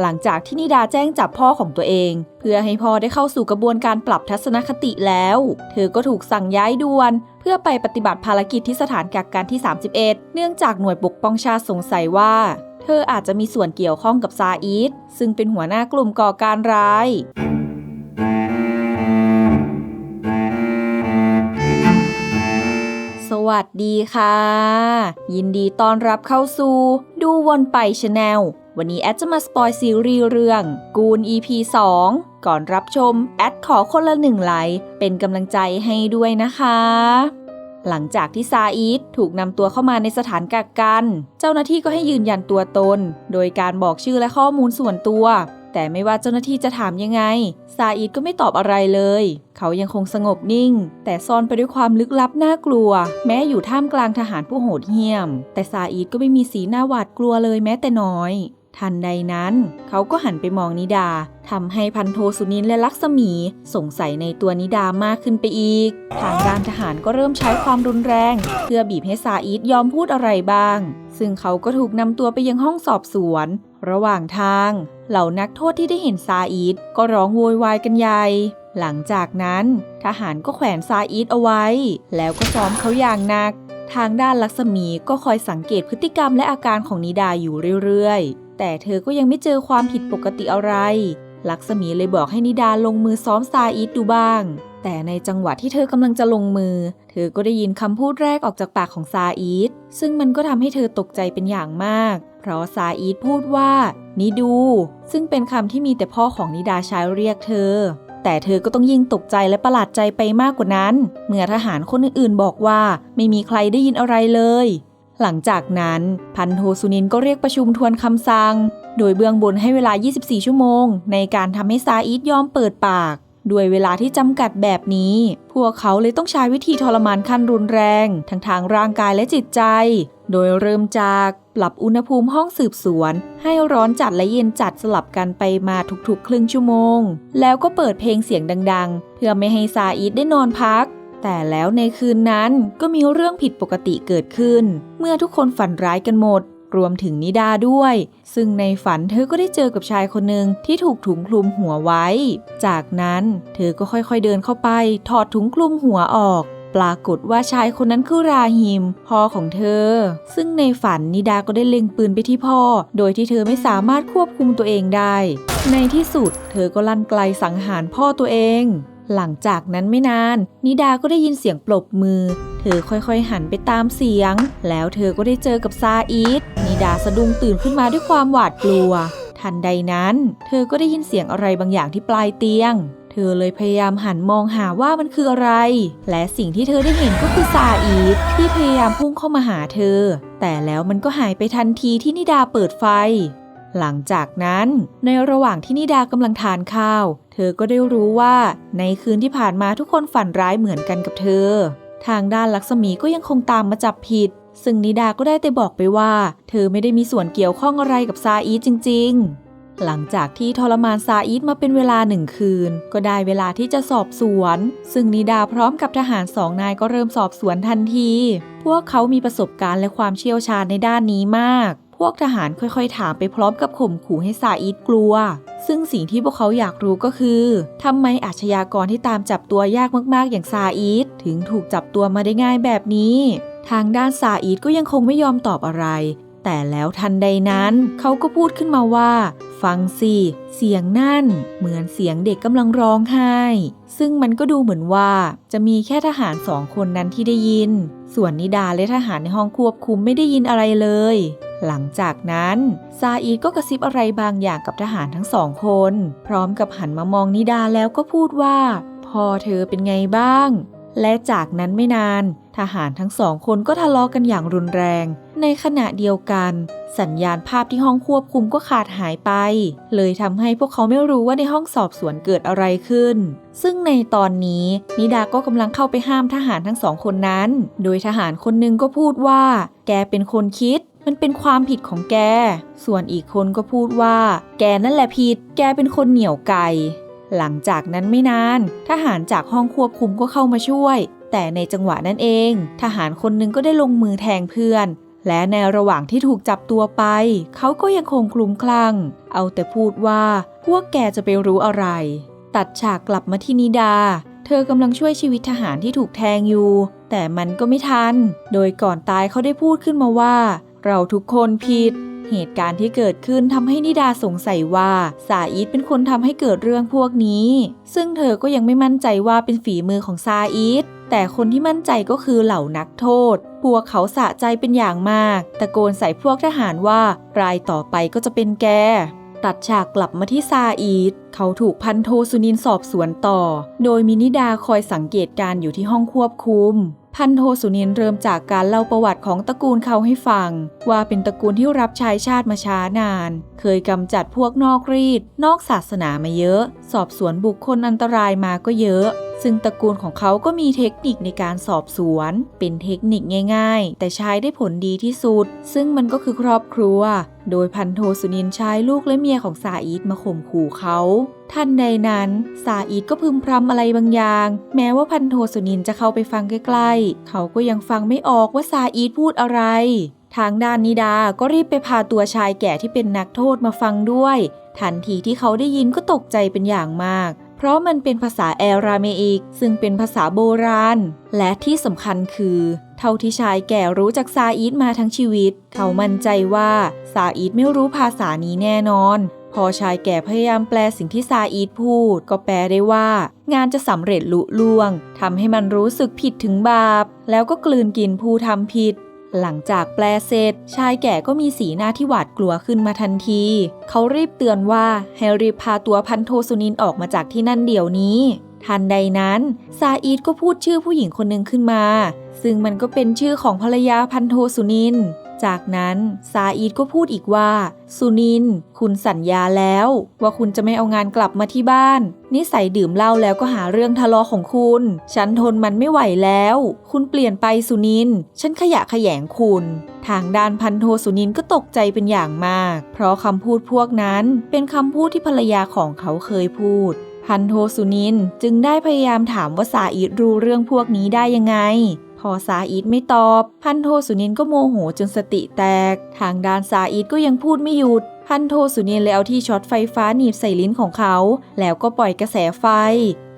หลังจากที่นิดาแจ้งจับพ่อของตัวเอง เพื่อให้พ่อได้เข้าสู่กระบวนการปรับทัศนคติแล้ว เธอก็ถูกสั่งย้ายด่วน เพื่อไปปฏิบัติภารกิจที่สถานกักกันที่ 31 เนื่องจากหน่วยปกป้องชาติสงสัยว่า เธออาจจะมีส่วนเกี่ยวข้องกับซาอีดซึ่งเป็นหัวหน้ากลุ่มก่อการร้ายสวัสดีค่ะ ยินดีต้อนรับเข้าสู่ ดูวนไปชาแนล วันนี้แอดจะมาสปอยซีรีส์เรื่อง กูน EP 2 ก่อนรับชม แอดขอคนละหนึ่งไลค์เป็นกำลังใจให้ด้วยนะคะ หลังจากที่ซาอีดถูกนำตัวเข้ามาในสถานกักกัน เจ้าหน้าที่ก็ให้ยืนยันตัวตน โดยการบอกชื่อและข้อมูลส่วนตัว แต่ไม่ว่าเจ้าหน้าที่จะถามยังไง ซาอีดก็ไม่ตอบอะไรเลย เขายังคงสงบนิ่ง แต่ซ่อนไปด้วยความลึกลับน่ากลัว แม้อยู่ท่ามกลางทหารผู้โหดเหี้ยม แต่ซาอีดก็ไม่มีสีหน้าหวาดกลัวเลยแม้แต่น้อย ทันใดนั้น เขาก็หันไปมองนิดาทำให้พันโทสุนินและลักษมี สงสัยในตัวนิดามากขึ้นไปอีก ทางการทหารก็เริ่มใช้ความรุนแรง เพื่อบีบให้ซาอีดยอมพูดอะไรบ้าง ซึ่งเขาก็ถูกนำตัวไปยังห้องสอบสวน ระหว่างทาง เหล่านักโทษที่ได้เห็นซาอีดก็ร้องโวยวายกันใหญ่หลังจากนั้น ทหารก็แขวนซาอีดเอาไว้ แล้วก็ซ้อมเขาอย่างหนัก ทางด้านลักษมีก็คอยสังเกตพฤติกรรมและอาการของนิดาอยู่เรื่อยๆ แต่เธอก็ยังไม่เจอความผิดปกติอะไร ลักษมีเลยบอกให้นิดาลงมือซ้อมซาอีดดูบ้าง แต่ในจังหวะที่เธอกำลังจะลงมือ เธอก็ได้ยินคำพูดแรกออกจากปากของซาอีดซึ่งมันก็ทำให้เธอตกใจเป็นอย่างมาก เพราะซาอีดพูดว่า นิดู ซึ่งเป็นคำที่มีแต่พ่อของนิดาใช้เรียกเธอ แต่เธอก็ต้องยิ่งตกใจและประหลาดใจไปมากกว่านั้น เมื่อทหารคนอื่นๆบอกว่า ไม่มีใครได้ยินอะไรเลย หลังจากนั้นพันโทสุนินก็เรียกประชุมทวนคำสั่ง โดยเบื้องบนให้เวลา 24 ชั่วโมง ในการทำให้ซาอีดยอมเปิดปาก ด้วยเวลาที่จำกัดแบบนี้ พวกเขาเลยต้องใช้วิธีทรมานขั้นรุนแรง ทั้งทางร่างกายและจิตใจ โดยเริ่มจากปรับอุณหภูมิห้องสืบสวน ให้ร้อนจัดและเย็นจัดสลับกันไปมาทุกๆ ครึ่งชั่วโมง แล้วก็เปิดเพลงเสียงดัง ๆ เพื่อไม่ให้ซาอีดได้นอนพัก แต่แล้วในคืนนั้นก็มีเรื่องผิดปกติเกิดขึ้น เมื่อทุกคนฝันร้ายกันหมด รวมถึงนิดาด้วย ซึ่งในฝันเธอก็ได้เจอกับชายคนหนึ่งที่ถูกถุงคลุมหัวไว้ จากนั้นเธอก็ค่อยๆเดินเข้าไป ถอดถุงคลุมหัวออกปรากฏว่าชายคนนั้นคือราฮิม พ่อของเธอ ซึ่งในฝันนิดาก็ได้เล็งปืนไปที่พ่อ โดยที่เธอไม่สามารถควบคุมตัวเองได้ ในที่สุด เธอก็ลั่นไกลสังหารพ่อตัวเอง หลังจากนั้นไม่นาน นิดาก็ได้ยินเสียงปรบมือ เธอค่อยๆหันไปตามเสียง แล้วเธอก็ได้เจอกับซาอีดนิดาสะดุ้งตื่นขึ้นมาด้วยความหวาดกลัว ทันใดนั้น เธอก็ได้ยินเสียงอะไรบางอย่างที่ปลายเตียง เธอเลยพยายามหันมองหาว่ามันคืออะไร และสิ่งที่เธอได้เห็นก็คือซาอีดที่พยายามพุ่งเข้ามาหาเธอ แต่แล้วมันก็หายไปทันทีที่นิดาเปิดไฟ หลังจากนั้นในระหว่างที่นิดากำลังทานข้าว เธอก็ได้รู้ว่าในคืนที่ผ่านมาทุกคนฝันร้ายเหมือนกันกับเธอ ทางด้านลักษมีก็ยังคงตามมาจับผิด ซึ่งนิดาก็ได้แต่บอกไปว่า เธอไม่ได้มีส่วนเกี่ยวข้องอะไรกับซาอีจริง ๆหลังจากที่ทรมานซาอีดมาเป็นเวลาหนึ่งคืน ก็ได้เวลาที่จะสอบสวน ซึ่งนิดาพร้อมกับทหารสองนายก็เริ่มสอบสวนทันที พวกเขามีประสบการณ์และความเชี่ยวชาญในด้านนี้มาก พวกทหารค่อยๆ ถามไปพร้อมกับข่มขู่ให้ซาอิดกลัว ซึ่งสิ่งที่พวกเขาอยากรู้ก็คือทำไมอาชญากรที่ตามจับตัวยากมากๆ อย่างซาอิดถึงถูกจับตัวมาได้ง่ายแบบนี้ ทางด้านซาอิดก็ยังคงไม่ยอมตอบอะไร แต่แล้วทันใดนั้น เขาก็พูดขึ้นมาว่า ฟังสิ เสียงนั่น เหมือนเสียงเด็กกำลังร้องไห้ ซึ่งมันก็ดูเหมือนว่าจะมีแค่ทหารสองคนนั้นที่ได้ยิน ส่วนนิดาและทหารในห้องควบคุมไม่ได้ยินอะไรเลย หลังจากนั้น ซาอีดก็กระซิบอะไรบางอย่างกับทหารทั้งสองคน พร้อมกับหันมามองนิดาแล้วก็พูดว่าพ่อเธอเป็นไงบ้าง และจากนั้นไม่นาน ทหารทั้งสองคนก็ทะเลาะกันอย่างรุนแรง ในขณะเดียวกัน สัญญาณภาพที่ห้องควบคุมก็ขาดหายไป เลยทำให้พวกเขาไม่รู้ว่าในห้องสอบสวนเกิดอะไรขึ้น ซึ่งในตอนนี้นิดาก็กำลังเข้าไปห้ามทหารทั้งสองคนนั้น โดยทหารคนหนึ่งก็พูดว่า แกเป็นคนคิด มันเป็นความผิดของแก ส่วนอีกคนก็พูดว่า แกนั่นแหละผิด แกเป็นคนเหนี่ยวไก่หลังจากนั้นไม่นาน ทหารจากห้องควบคุมก็เข้ามาช่วย แต่ในจังหวะนั้นเอง ทหารคนหนึ่งก็ได้ลงมือแทงเพื่อน และในระหว่างที่ถูกจับตัวไป เขาก็ยังคงคลุมคลั่ง เอาแต่พูดว่าพวกแกจะไปรู้อะไร ตัดฉากกลับมาที่นิดา เธอกำลังช่วยชีวิตทหารที่ถูกแทงอยู่ แต่มันก็ไม่ทัน โดยก่อนตายเขาได้พูดขึ้นมาว่า เราทุกคนผิด เหตุการณ์ที่เกิดขึ้นทำให้นิดาสงสัยว่าซาอีดเป็นคนทำให้เกิดเรื่องพวกนี้ ซึ่งเธอก็ยังไม่มั่นใจว่าเป็นฝีมือของซาอีดแต่คนที่มั่นใจก็คือเหล่านักโทษ พวกเขาสะใจเป็นอย่างมาก ตะโกนใส่พวกทหารว่ารายต่อไปก็จะเป็นแก ตัดฉากกลับมาที่ซาอีด เขาถูกพันโทสุนินสอบสวนต่อ โดยมินิดาคอยสังเกตการณ์อยู่ที่ห้องควบคุม พันโทสุนินเริ่มจากการเล่าประวัติของตระกูลเขาให้ฟัง ว่าเป็นตระกูลที่รับใช้ชาติมาช้านาน เคยกำจัดพวกนอกรีด นอกศาสนามาเยอะ สอบสวนบุคคลอันตรายมาก็เยอะซึ่งตระกูลของเขาก็มีเทคนิคในการสอบสวน เป็นเทคนิคง่ายๆ แต่ใช้ได้ผลดีที่สุด ซึ่งมันก็คือครอบครัว โดยพันโทสุนินใช้ลูกและเมียของซาอีดมาข่มขู่เขาทันใดนั้นซาอีดก็พึมพำอะไรบางอย่าง แม้ว่าพันโทสุนินจะเข้าไปฟังใกล้ๆ เขาก็ยังฟังไม่ออกว่าซาอีดพูดอะไร ทางด้านนิดาก็รีบไปพาตัวชายแก่ที่เป็นนักโทษมาฟังด้วย ทันทีที่เขาได้ยินก็ตกใจเป็นอย่างมาก เพราะมันเป็นภาษาแอราเมอิก ซึ่งเป็นภาษาโบราณ และที่สำคัญคือ เท่าที่ชายแก่รู้จากซาอีดมาทั้งชีวิต เขามั่นใจว่าซาอีดไม่รู้ภาษานี้แน่นอน พอชายแก่พยายามแปลสิ่งที่ซาอีดพูด ก็แปลได้ว่า งานจะสำเร็จลุล่วงทำให้มันรู้สึกผิดถึงบาป แล้วก็กลืนกินผู้ทำผิด หลังจากแปลเสร็จ ชายแก่ก็มีสีหน้าที่หวาดกลัวขึ้นมาทันที เขารีบเตือนว่าให้รีบพาตัวพันโทสุนินออกมาจากที่นั่นเดี๋ยวนี้ ทันใดนั้น ซาอีดก็พูดชื่อผู้หญิงคนหนึ่งขึ้นมา ซึ่งมันก็เป็นชื่อของภรรยาพันโทสุนิน จากนั้นซาอีดก็พูดอีกว่า สุนิน คุณสัญญาแล้ว ว่าคุณจะไม่เอางานกลับมาที่บ้าน นิสัยดื่มเหล้าแล้วก็หาเรื่องทะเลาะของคุณ ฉันทนมันไม่ไหวแล้ว คุณเปลี่ยนไปสุนิน ฉันขยะขยงคุณ ทางด้านพันโทสุนินก็ตกใจเป็นอย่างมาก เพราะคำพูดพวกนั้นเป็นคำพูดที่ภรรยาของเขาเคยพูดพันโทสุนินจึงได้พยายามถามว่าสาอีดรู้เรื่องพวกนี้ได้ยังไง พอซาอีดไม่ตอบ พันโทสุนินก็โมโหจนสติแตก ทางด้านซาอีดก็ยังพูดไม่หยุด พันโทสุนินเลยเอาที่ช็อตไฟฟ้าหนีบใส่ลิ้นของเขา แล้วก็ปล่อยกระแสไฟ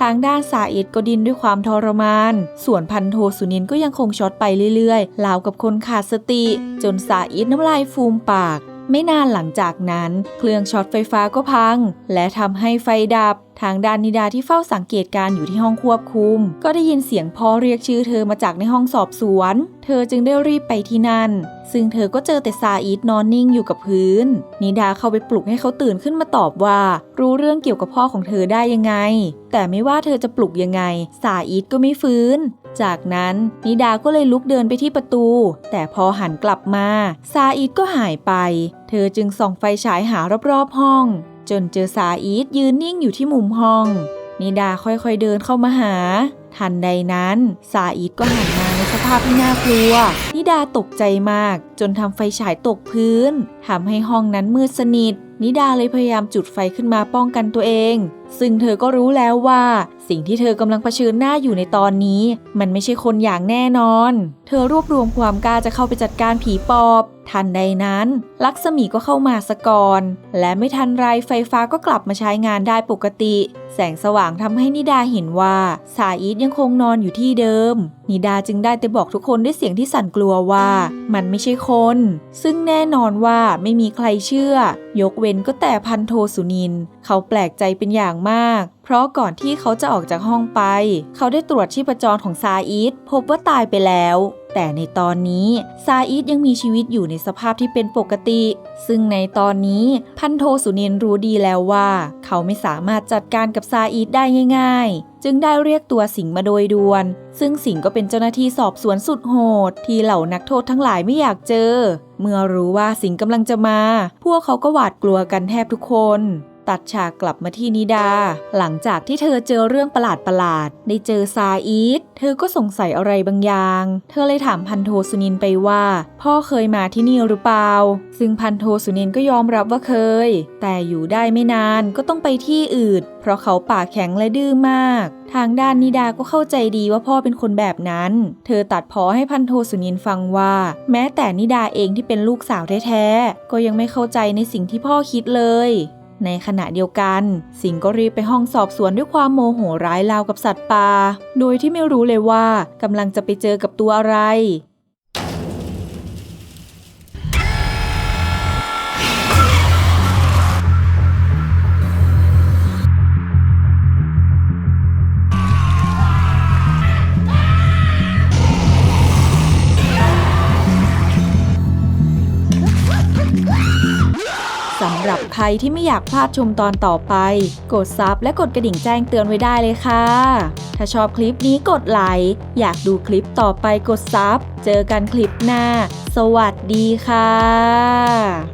ทางด้านซาอิดก็ดิ้นด้วยความทรมาน ส่วนพันโทสุนินก็ยังคงช็อตไปเรื่อยๆราวกับคนขาดสติ จนซาอิดน้ำลายฟูมปาก ไม่นานหลังจากนั้น เครื่องช็อตไฟฟ้าก็พัง และทำให้ไฟดับ ทางด้านนิดาที่เฝ้าสังเกตการ์อยู่ที่ห้องควบคุม ก็ได้ยินเสียงพ่อเรียกชื่อเธอมาจากในห้องสอบสวน เธอจึงได้รีบไปที่นั่น ซึ่งเธอก็เจอแต่ซาอีดนอนนิ่งอยู่กับพื้น นิดาเข้าไปปลุกให้เขาตื่นขึ้นมาตอบว่า รู้เรื่องเกี่ยวกับพ่อของเธอได้ยังไง แต่ไม่ว่าเธอจะปลุกยังไง ซาอีดก็ไม่ฟื้น จากนั้นนิดาก็เลยลุกเดินไปที่ประตู แต่พอหันกลับมา ซาอีดก็หายไป เธอจึงส่องไฟฉายหารอบๆห้อง จนเจอซาอีดยืนนิ่งอยู่ที่มุมห้อง นิดาค่อยๆเดินเข้ามาหา ทันใดนั้นซาอีดก็หันมาในสภาพที่น่ากลัว นิดาตกใจมาก จนทำไฟฉายตกพื้น ทำให้ห้องนั้นมืดสนิท นิดาเลยพยายามจุดไฟขึ้นมาป้องกันตัวเอง ซึ่งเธอก็รู้แล้วว่า สิ่งที่เธอกำลังเผชิญหน้าอยู่ในตอนนี้ มันไม่ใช่คนอย่างแน่นอน เธอรวบรวมความกล้าจะเข้าไปจัดการผีปอบ ทันใดนั้น ลักษมีก็เข้ามาสะกอน และไม่ทันไรไฟฟ้าก็กลับมาใช้งานได้ปกติ แสงสว่างทำให้นิดาเห็นว่า สาอีทยังคงนอนอยู่ที่เดิม นิดาจึงได้แต่บอกทุกคนด้วยเสียงที่สั่นกลัวว่า มันไม่ใช่คน ซึ่งแน่นอนว่าไม่มีใครเชื่อ ยกเว้นก็แต่พันโทสุนิน เขาแปลกใจเป็นอย่างมาก เพราะก่อนที่เขาจะออกจากห้องไป เขาได้ตรวจชีพจรของซาอีทพบว่าตายไปแล้ว แต่ในตอนนี้ซาอีทยังมีชีวิตอยู่ในสภาพที่เป็นปกติ ซึ่งในตอนนี้พันโทสุนินรู้ดีแล้วว่า เขาไม่สามารถจัดการกับซาอีทได้ง่าย ๆ จึงได้เรียกตัวสิงห์มาโดยด่วน ซึ่งสิงห์ก็เป็นเจ้าหน้าที่สอบสวนสุดโหด ที่เหล่านักโทษทั้งหลายไม่อยากเจอ เมื่อรู้ว่าสิงห์กำลังจะมา พวกเขาก็หวาดกลัวกันแทบทุกคน ตัดฉากกลับมาที่นิดา หลังจากที่เธอเจอเรื่องประหลาดประหลาดๆได้เจอซาอีทเธอก็สงสัยอะไรบางอย่าง เธอเลยถามพันโทสุนินไปว่า พ่อเคยมาที่นี่หรือเปล่า ซึ่งพันโทสุนินก็ยอมรับว่าเคย แต่อยู่ได้ไม่นานก็ต้องไปที่อื่น เพราะเขาปากแข็งและดื้อมาก ทางด้านนิดาก็เข้าใจดีว่าพ่อเป็นคนแบบนั้น เธอตัดพอให้พันโทสุนินฟังว่า แม้แต่นิดาเองที่เป็นลูกสาวแท้ๆก็ยังไม่เข้าใจในสิ่งที่พ่อคิดเลย ในขณะเดียวกัน สิงก็รีบไปห้องสอบสวนด้วยความโมโหร้ายราวกับสัตว์ป่าโดยที่ไม่รู้เลยว่ากำลังจะไปเจอกับตัวอะไร สำหรับใครที่ไม่อยากพลาดชมตอนต่อไป กดซับและกดกระดิ่งแจ้งเตือนไว้ได้เลยค่ะ ถ้าชอบคลิปนี้กดไลค์อยากดูคลิปต่อไปกดซับเจอกันคลิปหน้า สวัสดีค่ะ